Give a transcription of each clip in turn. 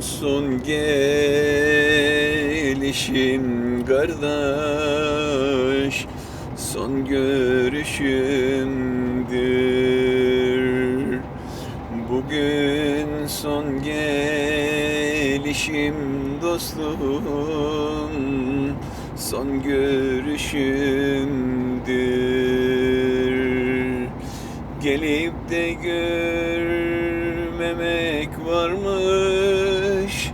Son gelişim kardeş Son görüşümdür. Bugün son gelişim dostum Son görüşümdür. Gelip de görmemek varmış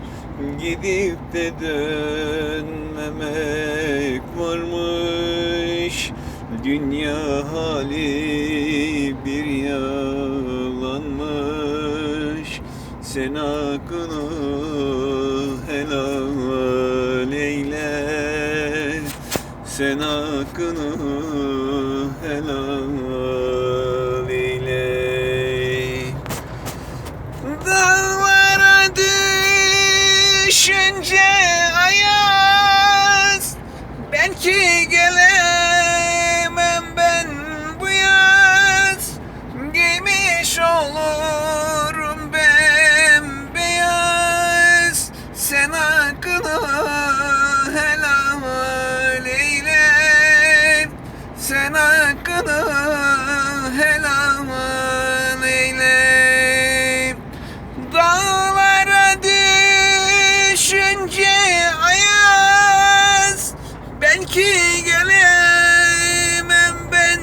Gidip de dönmemek varmış. Dünya hali bir yalanmış. Sen hakkını helal eyle. Sen hakkını helal düşünce ayaz Belki gelemem ben bu yaz. Giymiş olurum bembeyaz Sen hakkını helal eyle. Sen hakkını helal eyle. Dağlara düşünce ayaz. Belki gelemem ben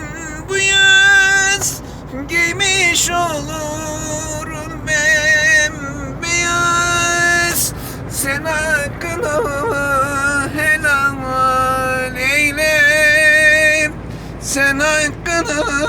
bu yaz. Giymiş olurum bembeyaz Sen hakkını helal eyle. Sen hakkını